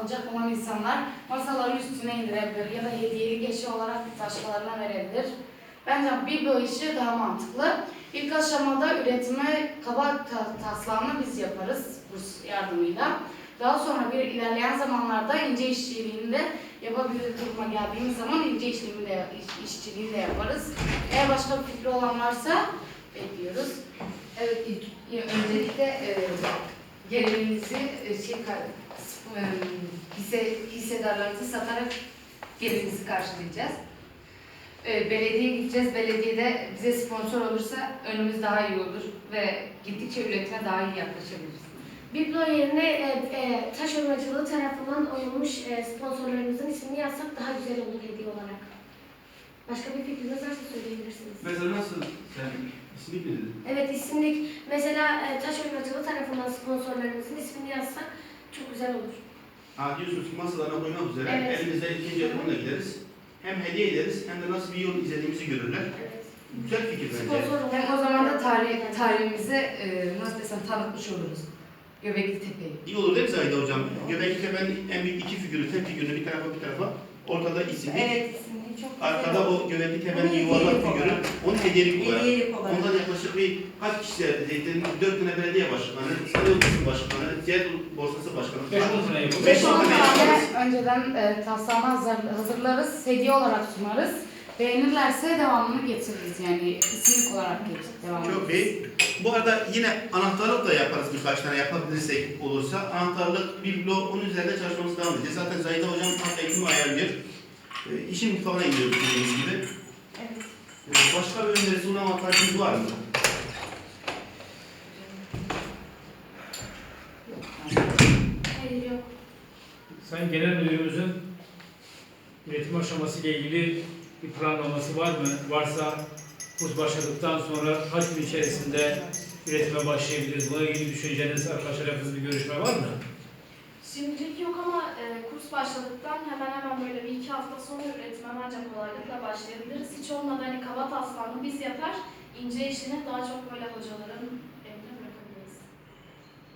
alacak olan insanlar masaları üstüne indirebilir ya da hediyelik eşya olarak başkalarına verebilir. Bence biblo işi daha mantıklı. İlk aşamada üretimi kaba ta- taslağını biz yaparız burs yardımıyla. Daha sonra bir ilerleyen zamanlarda ince işçiliğini de yapabilir duruma geldiğimiz zaman ince işlemi de, iş, işçiliğini de yaparız. Eğer başka bir fikri olan varsa bekliyoruz. Evet, öncelikle e, gelirinizi e, şey, e, hisse, hissedarlarınızı satarak gelirinizi karşılayacağız. E, belediyeye gideceğiz. Belediyede bize sponsor olursa önümüz daha iyi olur ve gittikçe üretime daha iyi yaklaşabiliriz. Biblo yerine e, e, taş örmeciliği tarafından oyulmuş e, sponsorlarımızın ismini yazsak daha güzel olur hediye olarak. Başka bir fikriniz varsa söyleyebilirsiniz. Mesela nasıl sen ismi bildin? Evet isimlik mesela e, taş örmeciliği tarafından sponsorlarımızın ismini yazsak çok güzel olur. Ha diyorsunuz ki masalarına koymak üzere Evet. elimizde ikinci yapımla gideriz. Hem hediye ederiz hem de nasıl bir yol izlediğimizi görürler. Evet. Güzel fikir bence. Sponsor Hem o zaman da tarih, tarihimizi e, nasıl desem tanıtmış oluruz. Göbekli Tepe'yi. İyi olur değil mi Zahide Hocam? Göbekli Tepe'nin en büyük iki figürü, tek figürünü bir tarafa bir tarafa, ortada isimli. Evet isimli çok güzel Arkada o Göbekli Tepe'nin Onu yuvarlak hediyelik figürü. olarak. Onu hediyelik olarak. Hediyelik olarak. Ondan yaklaşık bir kaç kişi zeytin, dört tane belediye başkanı, İstanbul Odası başkanı, Zeyt Borsası başkanı. 5-10 sene yapalım. Beş 5-10 on tane tane yaparız. önceden e, taslağını hazır, hazırlarız, hediye olarak sunarız. Beğenirlerse devamını getiririz yani isimlik olarak getir, devam Çok ederiz. iyi. Bu arada yine anahtarlık da yaparız birkaç tane yapabilirsek olursa. Anahtarlık, biblo, onun üzerinde çalışmamız devam edeceğiz. Zaten Zahide Hocam tam eğitimi ayarlıyor. E, işin mutfağına gidiyoruz dediğimiz gibi. Evet. E, başka bir önerisi olan var mı? Hayır yok. Sayın Genel Müdürümüzün üretim aşaması ile ilgili bir planlaması var mı? Varsa kurs başladıktan sonra kaç gün içerisinde üretime başlayabiliriz? Buna ilgili düşünceniz, arkadaşlarımızla bir görüşme var mı? Şimdilik yok ama e, kurs başladıktan hemen hemen böyle bir iki hafta sonra üretime bence kolaylıkla başlayabiliriz. Hiç olmadı hani kaba taslağını biz yapar, ince işini daha çok böyle hocaların